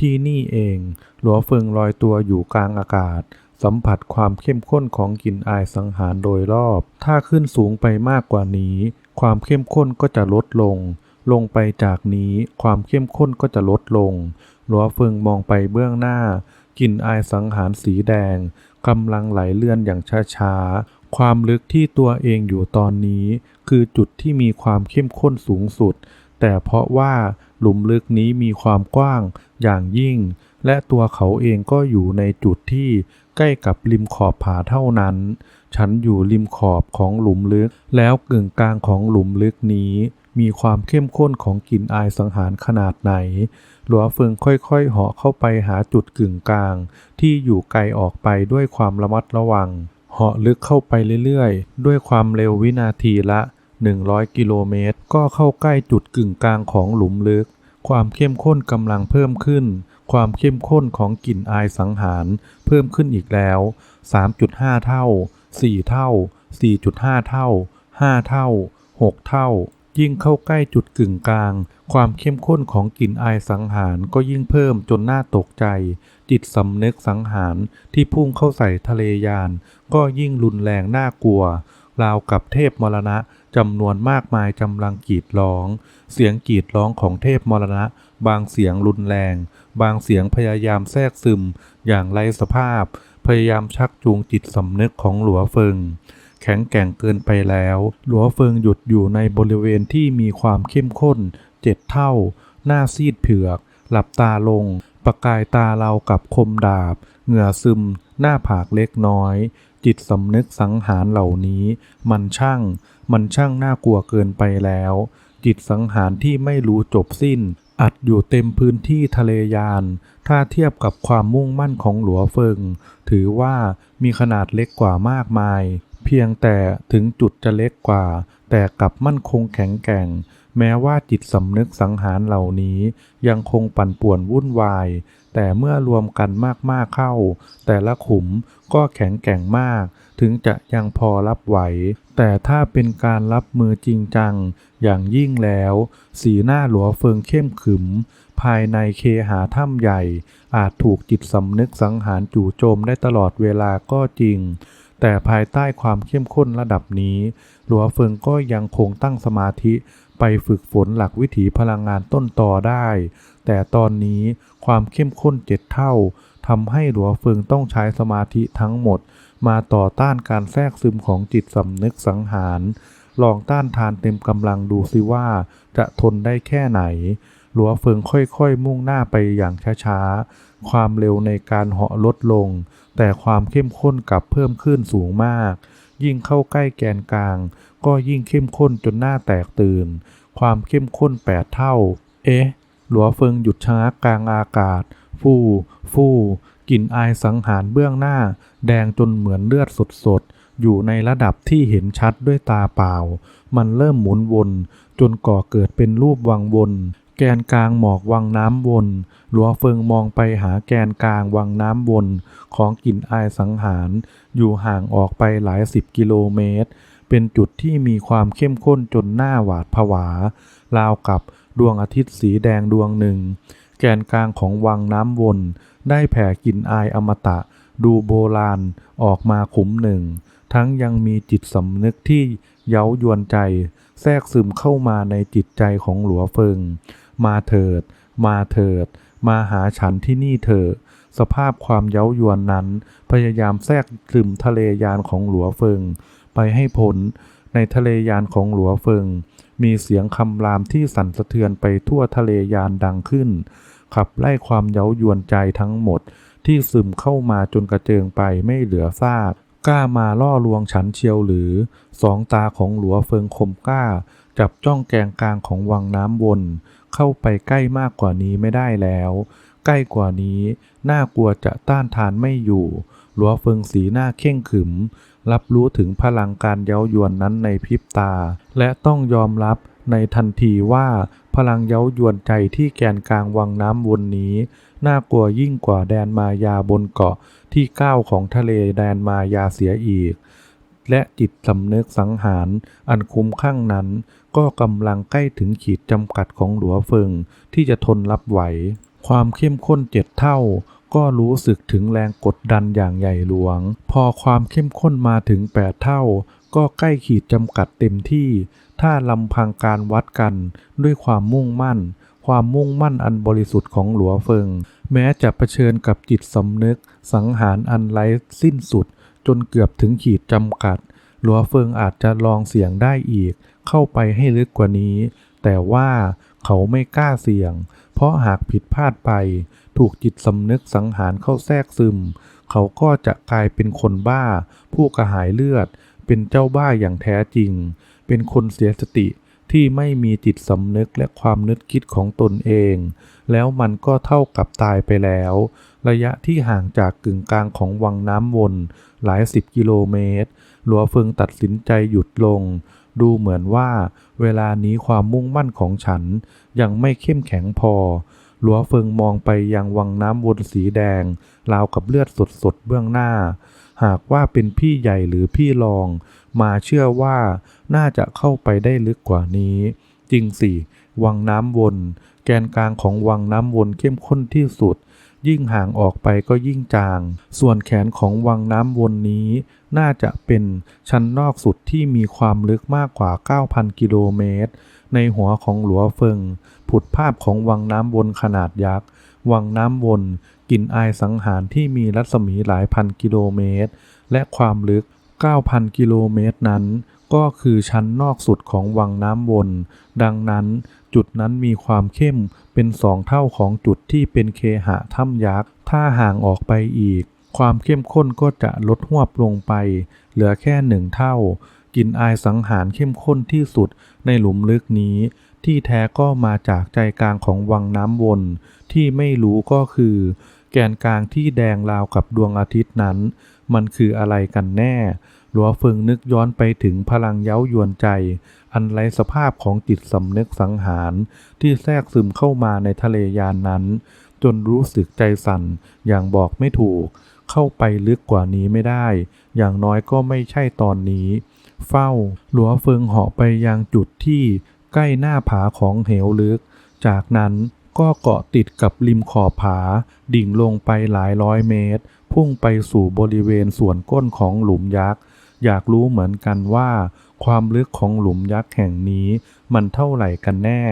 ที่นี่เอง หลัวเฟิงลอยตัวอยู่กลางอากาศ สัมผัสความเข้มข้นของกลิ่นอายสังหารโดยรอบ ถ้าขึ้นสูงไปมากกว่านี้ ความเข้มข้นก็จะลดลง ลงไปจากนี้ความเข้มข้นก็จะลดลง หลัวเฟิงมองไปเบื้องหน้ากลิ่นอายสังหารสีแดงกำลังไหลเลื่อนอย่างช้าๆ ความลึกที่ตัวเองอยู่ตอนนี้ คือจุดที่มีความเข้มข้นสูงสุด แต่เพราะว่า หลุมลึกนี้มีความกว้างอย่างยิ่ง และตัวเขาเองก็อยู่ในจุดที่ใกล้กับริมขอบผาเท่านั้น ฉันอยู่ริมขอบของหลุมลึก แล้วกึ่งกลางของหลุมลึกนี้ มีความเข้มข้นของกลิ่นอายสังหารขนาดไหน หลัวเฟิงค่อยๆเหาะเข้าไปหาจุดกึ่งกลาง ที่อยู่ไกลออกไปด้วยความระมัดระวัง เหาะลึกเข้าไปเรื่อยๆ ด้วยความเร็ววินาทีละ 100 กิโลเมตร ก็เข้าใกล้จุดกึ่งกลางของหลุมลึก ความเข้มข้นกำลังเพิ่มขึ้น ความเข้มข้นของกลิ่นอายสังหารเพิ่มขึ้นอีกแล้ว 3.5 เท่า 4 เท่า 4.5 เท่า 5 เท่า 6 เท่า ยิ่งเข้าใกล้จุดกึ่งกลาง ความเข้มข้นของกลิ่นอายสังหารก็ยิ่งเพิ่มจนน่าตกใจ จิตสำนึกสังหารที่พุ่งเข้าใส่ทะเลยาน ก็ยิ่งรุนแรงน่ากลัว ราวกับเทพมรณะ จำนวนมากมายจำลังกรีดร้อง เสียงกรีดร้องของเทพมรณะ บางเสียงรุนแรง บางเสียงพยายามแทรกซึม อย่างไร้สภาพ พยายามชักจูงจิตสำนึกของหลัวเฟิง แข็งแกร่งเกินไปแล้ว หลัวเฟิงหยุดอยู่ในบริเวณที่มีความเข้มข้นเจ็ดเท่า หน้าซีดเผือก หลับตาลง ประกายตาเรากับคมดาบ เหงื่อซึม หน้าผากเล็กน้อย จิตสำนึกสังหารเหล่านี้ มันช่าง มันช่างน่ากลัวเกินไปแล้ว จิตสังหารที่ไม่รู้จบสิ้น อัดอยู่เต็มพื้นที่ทะเลยาน ถ้าเทียบกับความมุ่งมั่นของหลัวเฟิง ถือว่ามีขนาดเล็กกว่ามากมาย เพียงแต่ถึงจุดจะเล็กกว่า แต่กลับมั่นคงแข็งแกร่งแม้ว่าจิตสำนึกสังหารเหล่านี้ยังคงปั่นป่วนวุ่นวาย แต่เมื่อรวมกันมากๆเข้า แต่ละขุมก็แข็งแกร่งมาก ถึงจะยังพอรับไหว แต่ถ้าเป็นการรับมือจริงจัง อย่างยิ่งแล้ว สีหน้าหลัวเฟิงเข้มขึมภายในเคหาถ้ำใหญ่ อาจถูกจิตสำนึกสังหารจู่โจมได้ตลอดเวลาก็จริง แต่ภายใต้ความเข้มข้นระดับนี้ หลัวเฟิงก็ยังคงตั้งสมาธิไปฝึกฝนหลักวิถีพลังงานต้นตอได้ แต่ตอนนี้ความเข้มข้นเจ็ดเท่าทำให้หลัวเฟิงต้องใช้สมาธิทั้งหมด มาต่อต้านการแทรกซึมของจิตสำนึกสังหาร ลองต้านทานเต็มกำลังดูสิว่าจะทนได้แค่ไหน หลัวเฟิงค่อยๆ มุ่งหน้าไปอย่างช้าๆ ความเร็วในการเหาะลดลง แต่ความเข้มข้นกลับเพิ่มขึ้นสูงมาก ยิ่งเข้าใกล้แกนกลาง ก็ยิ่งเข้มข้นจนหน้าแตกตื่น ความเข้มข้นแปดเท่า เอ๊ะ หลัวเฟิงหยุดชะงักกลางอากาศ ฟู่ ฟู่กลิ่นอายสังหารเบื้องหน้า แดงจนเหมือนเลือดสดๆ อยู่ในระดับที่เห็นชัดด้วยตาเปล่า มันเริ่มหมุนวน จนก่อเกิดเป็นรูปวังวน แกนกลางหมอกวังน้ำวน หลัวเฟิงมองไปหาแกนกลางวังน้ำวน ของกลิ่นอายสังหาร อยู่ห่างออกไปหลายสิบกิโลเมตร เป็นจุดที่มีความเข้มข้นจนหน้าหวาดผวาราวกับ ดวงอาทิตย์สีแดงดวงหนึ่ง แกนกลางของวังน้ำวน ได้แผ่กลิ่นอายอมตะ ดูโบราณออกมาขุมหนึ่ง ทั้งยังมีจิตสำนึกที่เย้ายวนใจ แทรกซึมเข้ามาในจิตใจของหลัวเฟิง มาเถิด มาเถิด มาหาฉันที่นี่เถิดสภาพความเย้ายวนนั้น พยายามแทรกซึมทะเลยานของหลัวเฟิง ไปให้พ้นในทะเลยานของหลัวเฟิง มีเสียงคำรามที่สั่นสะเทือนไปทั่วทะเลยานดังขึ้น ขับไล่ความเย้ายวนใจทั้งหมด ที่ซึมเข้ามาจนกระเจิงไปไม่เหลือซากกล้ามาล่อลวงฉันเชียวหรือสองตาของหลัวเฟิงคมกล้า จับจ้องแกงกลางของวังน้ำวน เข้าไปใกล้มากกว่านี้ไม่ได้แล้ว ใกล้กว่านี้ น่ากลัวจะต้านทานไม่อยู่ หลัวเฟิงสีหน้าเข่งขึม รับรู้ถึงพลังการเย้ายวนนั้นในพริบตา และต้องยอมรับในทันทีว่าพลังเย้ายวนใจที่แกนกลางวังน้ำวนนี้ น่ากลัวยิ่งกว่าแดนมายาบนเกาะที่ก้าวของทะเลแดนมายาเสียอีก และจิตสำนึกสังหารอันคุ้มข้างนั้น ก็กำลังใกล้ถึงขีดจำกัดของหลัวเฟิงที่จะทนรับไหว ความเข้มข้นเจ็ดเท่า ก็รู้สึกถึงแรงกดดันอย่างใหญ่หลวง พอความเข้มข้นมาถึงแปดเท่า ก็ใกล้ขีดจำกัดเต็มที่ ถ้าลำพังการวัดกันด้วยความมุ่งมั่น ความมุ่งมั่นอันบริสุทธิ์ของหลัวเฟิง แม้จะเผชิญกับจิตสำนึก สังหารอันไร้สิ้นสุด จนเกือบถึงขีดจำกัด หลัวเฟิงอาจจะลองเสี่ยงได้อีก เข้าไปให้ลึกกว่านี้ แต่ว่าเขาไม่กล้าเสี่ยง เพราะหากผิดพลาดไป ถูกจิตสำนึกสังหารเข้าแทรกซึม เขาก็จะกลายเป็นคนบ้า ผู้กระหายเลือด เป็นเจ้าบ้าอย่างแท้จริง เป็นคนเสียสติที่ไม่มีจิตสำนึกและความนึกคิดของตนเอง แล้วมันก็เท่ากับตายไปแล้ว ระยะที่ห่างจากกึ่งกลางของวังน้ำวนหลายสิบกิโลเมตร หลัวเฟิงตัดสินใจหยุดลง ดูเหมือนว่า เวลานี้ความมุ่งมั่นของฉันยังไม่เข้มแข็งพอ หลัวเฟิงมองไปยังวังน้ำวนสีแดง ราวกับเลือดสดๆเบื้องหน้า หากว่าเป็นพี่ใหญ่หรือพี่รอง มาเชื่อว่าน่าจะเข้าไปได้ลึกกว่านี้ จริงสิ วังน้ำวน แกนกลางของวังน้ำวนเข้มข้นที่สุด ยิ่งห่างออกไปก็ยิ่งจาง ส่วนแขนของวังน้ำวนนี้ น่าจะเป็นชั้นนอกสุดที่มีความลึกมากกว่า 9,000 กิโลเมตร ในหัวของหลัวเฟิง ผุดภาพของวังน้ำวนขนาดยักษ์ วังน้ำวนกลิ่นอายสังหารที่มีรัศมีหลายพันกิโลเมตร และความลึก 9,000 กิโลเมตรนั้น ก็คือชั้นนอกสุดของวังน้ำวน ดังนั้นจุดนั้นมีความเข้มเป็นสองเท่าของจุดที่เป็นเคหะถ้ำยักษ์ ถ้าห่างออกไปอีก ความเข้มข้นก็จะลดหวบลงไป เหลือแค่หนึ่งเท่ากลิ่นอายสังหารเข้มข้นที่สุดในหลุมลึกนี้ ที่แท้ก็มาจากใจกลางของวังน้ำวน ที่ไม่รู้ก็คือ แกนกลางที่แดงราวกับดวงอาทิตย์นั้น มันคืออะไรกันแน่หลัวเฟิงนึกย้อนไปถึงพลังเย้ายวนใจ อันไร้สภาพของจิตสำนึกสังหาร ที่แทรกซึมเข้ามาในทะเลยานนั้น จนรู้สึกใจสั่นอย่างบอกไม่ถูก เข้าไปลึกกว่านี้ไม่ได้ อย่างน้อยก็ไม่ใช่ตอนนี้ เฝ้า หลัวเฟิงเหาะไปยังจุดที่ ใกล้หน้าผาของเหวลึก จากนั้นก็เกาะติดกับริมขอบผา ดิ่งลงไปหลายร้อยเมตร พุ่งไปสู่บริเวณส่วนก้นของหลุมยักษ์ อยากรู้เหมือนกันว่า ความลึกของหลุมยักษ์แห่งนี้ มันเท่าไหร่กันแน่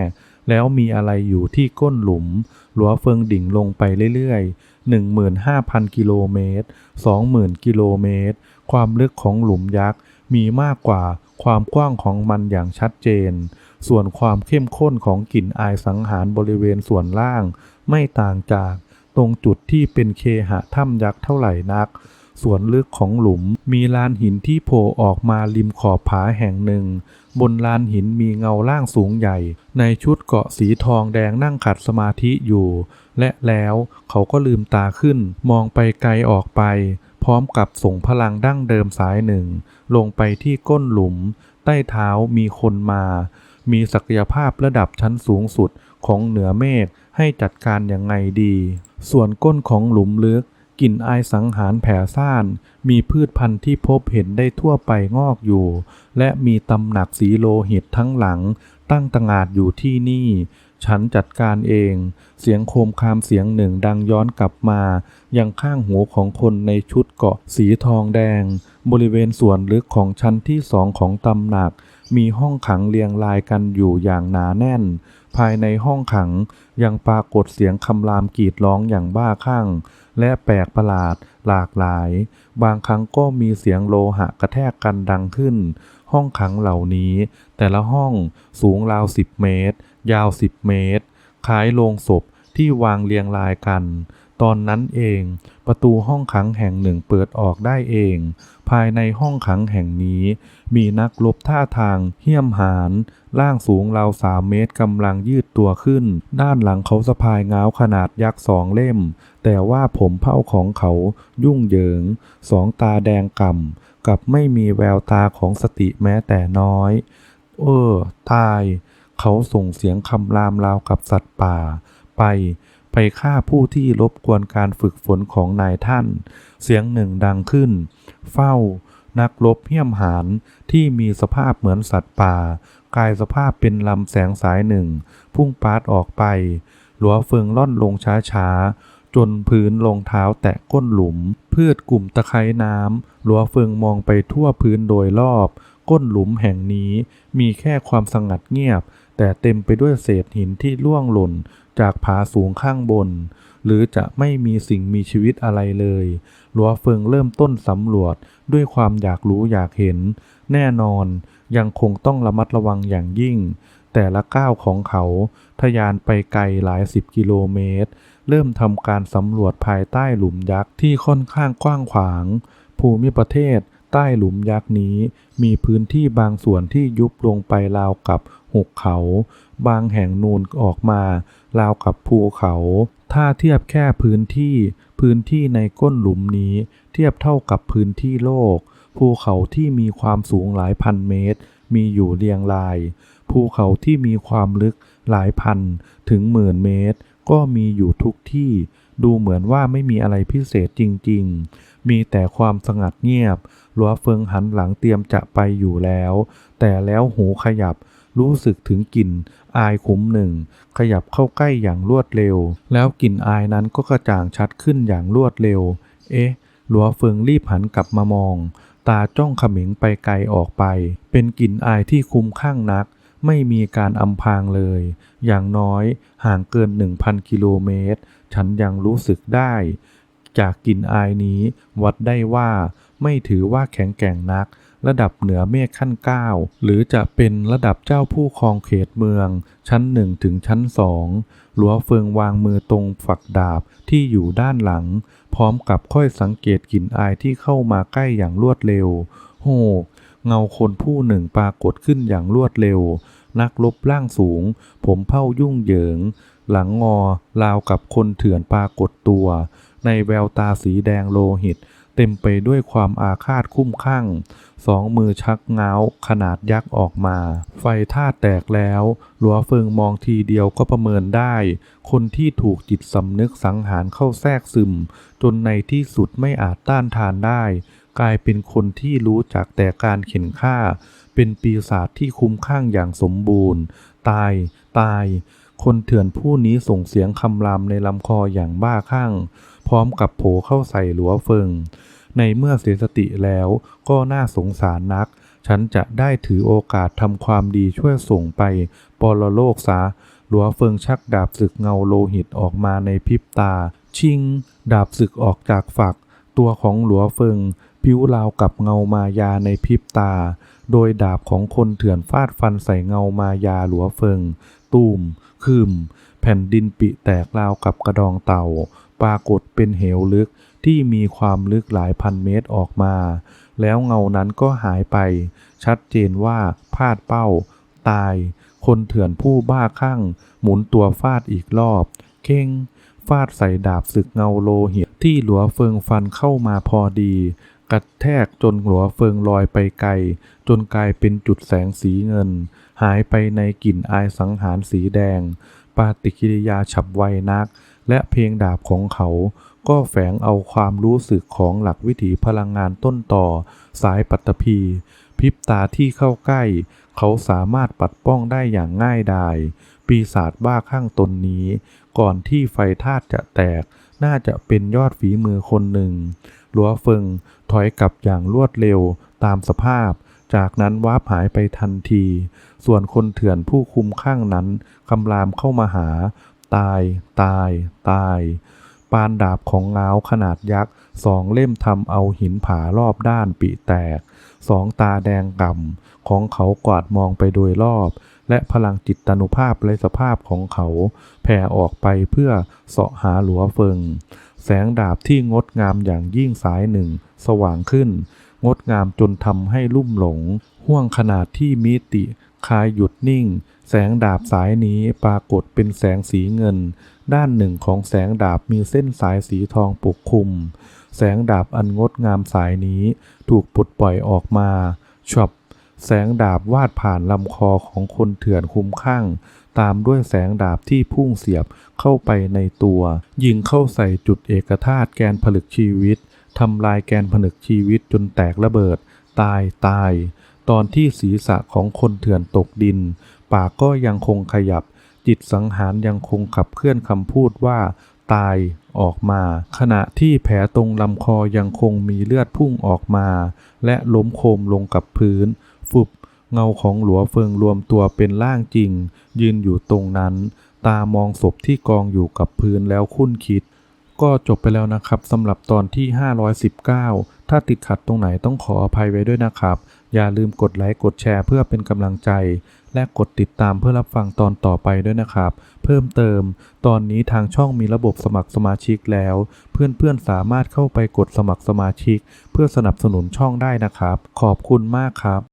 แล้วมีอะไรอยู่ที่ก้นหลุม หลัวเฟิงดิ่งลงไปเรื่อยๆ 15,000 กิโลเมตร 20,000 กิโลเมตร ความลึกของหลุมยักษ์มีมากกว่าความกว้างของมันอย่างชัดเจน ส่วนความเข้มข้นของกลิ่นอายสังหารบริเวณส่วนล่าง ไม่ต่างจากตรงจุดที่เป็นเคหะถ้ำยักษ์เท่าไหร่นัก ส่วนลึกของหลุมมีลานหินที่โผล่ออกมาริมขอบผาแห่งหนึ่ง บนลานหินมีเงาล่างสูงใหญ่ ในชุดเกาะสีทองแดงนั่งขัดสมาธิอยู่ และแล้วเขาก็ลืมตาขึ้น มองไปไกลออกไป พร้อมกับส่งพลังดั้งเดิมสายหนึ่ง ลงไปที่ก้นหลุม ใต้เท้ามีคนมา มีศักยภาพระดับชั้นสูงสุดของเหนือเมฆให้จัดการอย่างไงดี ส่วนก้นของหลุมลึกกลิ่นอายสังหารแผ่ซ่าน มีพืชพันธุ์ที่พบเห็นได้ทั่วไปงอกอยู่ และมีตำหนักสีโลหิตทั้งหลัง ตั้งตงาดอยู่ที่นี่ ฉันจัดการเอง เสียงโคมคามเสียงหนึ่งดังย้อนกลับมา ยังข้างหูของคนในชุดเกาะสีทองแดง บริเวณส่วนลึกของชั้นที่สองของตำหนัก มีห้องขังเรียงรายกันอยู่อย่างหนาแน่น ภายในห้องขังยังปรากฏเสียงคำรามกรีดร้องอย่างบ้าคลั่ง และแปลกประหลาดหลากหลาย บางครั้งก็มีเสียงโลหะกระแทกกันดังขึ้น ห้องขังเหล่านี้ แต่ละห้องสูงราวสิบเมตร ยาวสิบเมตร คล้ายโลงศพที่วางเรียงรายกัน ตอนนั้นเอง ประตูห้องขังแห่งหนึ่งเปิดออกได้เอง ภายในห้องขังแห่งนี้ มีนักรบท่าทางเหี้ยมหานร่างสูงราวสามเมตรกำลังยืดตัวขึ้น ด้านหลังเขาสะพายง้าวขนาดยักษ์สองเล่ม แต่ว่าผมเผ้าของเขายุ่งเหยิง สองตาแดงก่ำกับไม่มีแววตาของสติแม้แต่น้อย เออ ตาย เขาส่งเสียงคำรามราวกับสัตว์ป่า ไป ไปฆ่าผู้ที่รบกวนการฝึกฝนของนายท่าน เสียงหนึ่งดังขึ้น เฝ้า นักรบเหี้ยมหานที่มีสภาพเหมือนสัตว์ป่ากายสภาพเป็นลำแสงสายหนึ่ง พุ่งปาดออกไป หลัวเฟิงล่อนลงช้าๆ จนพื้นรองเท้าแตะก้นหลุม พืชกลุ่มตะไคร้น้ำหลัวเฟิงมองไปทั่วพื้นโดยรอบ ก้นหลุมแห่งนี้มีแค่ความสงัดเงียบ แต่เต็มไปด้วยเศษหินที่ล่วงหล่น จากผาสูงข้างบน หรือจะไม่มีสิ่งมีชีวิตอะไรเลยหลัวเฟิงเริ่มต้นสำรวจด้วยความอยากรู้อยากเห็น แน่นอนยังคงต้องระมัดระวังอย่างยิ่ง แต่ละก้าวของเขาทะยานไปไกลหลายสิบกิโลเมตร เริ่มทำการสำรวจภายใต้หลุมยักษ์ที่ค่อนข้างกว้างขวาง ภูมิประเทศ ใต้หลุมยักษ์นี้ มีพื้นที่บางส่วนที่ยุบลงไปราวกับหุบเขา บางแห่งนูนออกมาราวกับภูเขา ถ้าเทียบแค่พื้นที่ พื้นที่ในก้นหลุมนี้ เทียบเท่ากับพื้นที่โลก ภูเขาที่มีความสูงหลายพันเมตร มีอยู่เรียงราย ภูเขาที่มีความลึกหลายพันถึงหมื่นเมตร ก็มีอยู่ทุกที่ ดูเหมือนว่าไม่มีอะไรพิเศษจริง ๆ มีแต่ความสงัดเงียบ หลัวเฟิงหันหลังเตรียมจะไปอยู่แล้ว แต่แล้วหูขยับรู้สึกถึงกลิ่นอายขุมหนึ่ง ขยับเข้าใกล้อย่างรวดเร็ว แล้วกลิ่นอายนั้นก็กระจ่างชัดขึ้นอย่างรวดเร็ว เอ๊ะ หลัวเฟิงรีบหันกลับมามอง ตาจ้องขมิงไปไกลออกไป เป็นกลิ่นอายที่คุ้มข้างนัก ไม่มีการอำพรางเลย อย่างน้อยห่างเกิน 1,000 กิโลเมตร ฉันยังรู้สึกได้ จากกลิ่นอายนี้วัดได้ว่าไม่ถือว่าแข็งแกร่งนัก ระดับเหนือเมฆขั้นเก้าหรือจะเป็นระดับเจ้าผู้ครองเขตเมือง ชั้นหนึ่งถึงชั้นสองหลัวเฟิงวางมือตรงฝักดาบที่อยู่ด้านหลัง พร้อมกับค่อยสังเกตกลิ่นอายที่เข้ามาใกล้อย่างรวดเร็ว โหเงาคนผู้หนึ่งปรากฏขึ้นอย่างรวดเร็ว นักลบร่างสูง ผมเผ้ายุ่งเหยิง หลังงอราวกับคนเถื่อนปรากฏตัว ในแววตาสีแดงโลหิต เต็มไปด้วยความอาฆาตคุ้มข้างสองมือชักเงาขนาดยักษ์ออกมา ไฟท่าแตกแล้ว หลัวเฟิงมองทีเดียวก็ประเมินได้ คนที่ถูกจิตสำนึกสังหารเข้าแทรกซึม จนในที่สุดไม่อาจต้านทานได้ กลายเป็นคนที่รู้จักแต่การเข็นฆ่า เป็นปีศาจที่คุ้มข้างอย่างสมบูรณ์ ตาย ตาย คนเถื่อนผู้นี้ส่งเสียงคำรามในลำคออย่างบ้าคลั่ง พร้อมกับโผเข้าใส่หลัวเฟิง ในเมื่อเสียสติแล้วก็น่าสงสารนัก ฉันจะได้ถือโอกาสทำความดีช่วยส่งไปปรโลกซะหลัวเฟิงชักดาบศึกเงาโลหิตออกมาในพริบตา ชิง ดาบศึกออกจากฝัก ตัวของหลัวเฟิงผิวราวกับเงามายาในพริบตา โดยดาบของคนเถื่อนฟาดฟันใส่เงามายาหลัวเฟิง ตูม คืม แผ่นดินปิแตกราวกับกระดองเต่า ปรากฏเป็นเหวลึกที่มีความลึกหลายพันเมตรออกมา แล้วเงานั้นก็หายไป ชัดเจนว่าพลาดเป้า ตาย คนเถื่อนผู้บ้าคลั่ง หมุนตัวฟาดอีกรอบ เข่งฟาดใส่ดาบศึกเงาโลหิตที่หลัวเฟิงฟันเข้ามาพอดี กระแทกจนหลัวเฟิงลอยไปไกล จนกลายเป็นจุดแสงสีเงิน หายไปในกลิ่นอายสังหารสีแดง ปาฏิกิริยาฉับไวนัก และเพลงดาบของเขา ก็แฝงเอาความรู้สึกของหลักวิถีพลังงานต้นต่อ สายปัตตภีพิบตาที่เข้าใกล้ เขาสามารถปัดป้องได้อย่างง่ายดาย ปีศาจบ้าข้างตนนี้ ก่อนที่ไฟธาตุจะแตก น่าจะเป็นยอดฝีมือคนหนึ่งหลัวเฟิงถอยกลับอย่างรวดเร็วตามสภาพ จากนั้นวาบหายไปทันที ส่วนคนเถื่อนผู้คุมข้างนั้นคำรามเข้ามาหา ตาย ตาย ตาย ปานดาบของเงาขนาดยักษ์สองเล่มทำเอาหินผารอบด้านปีแตก สองตาแดงก่ำของเขากวาดมองไปโดยรอบ และพลังจิตตานุภาพและสภาพของเขา แผ่ออกไปเพื่อเสาะหาหลัวเฟิง แสงดาบที่งดงามอย่างยิ่งสายหนึ่ง สว่างขึ้น งดงามจนทำให้ลุ่มหลง ห่วงขนาดที่มิติคายหยุดนิ่ง แสงดาบสายนี้ปรากฏเป็นแสงสีเงิน ด้านหนึ่งของแสงดาบมีเส้นสายสีทองปกคลุม แสงดาบอันงดงามสายนี้ถูกปลดปล่อยออกมาช็อปแสงดาบวาดผ่านลำคอของคนเถื่อนคุ้มข้าง ตามด้วยแสงดาบที่พุ่งเสียบเข้าไปในตัว ยิงเข้าใส่จุดเอกธาตุแกนผลึกชีวิต ทำลายแกนผนึกชีวิตจนแตกระเบิด ตายตาย ตอนที่ศีรษะของคนเถื่อนตกดิน ปากก็ยังคงขยับ จิตสังหารยังคงขับเคลื่อนคำพูดว่า ตายออกมา ขณะที่แผลตรงลำคอยังคงมีเลือดพุ่งออกมา และล้มโคมลงกับพื้น ฟุบเงาของหลัวเฟิงรวมตัวเป็นร่างจริง ยืนอยู่ตรงนั้น ตามองศพที่กองอยู่กับพื้นแล้วคุ้นคิด ก็จบไปแล้วนะครับสำหรับตอนที่ 519 ถ้าติดขัดตรงไหนต้องขออภัยไว้ด้วยนะครับ อย่าลืมกดไลค์กดแชร์เพื่อเป็นกำลังใจ และกดติดตามเพื่อรับฟังตอนต่อไปด้วยนะครับ เพิ่มเติม ตอนนี้ทางช่องมีระบบสมัครสมาชิกแล้ว เพื่อนๆสามารถเข้าไปกดสมัครสมาชิก เพื่อสนับสนุนช่องได้นะครับ ขอบคุณมากครับ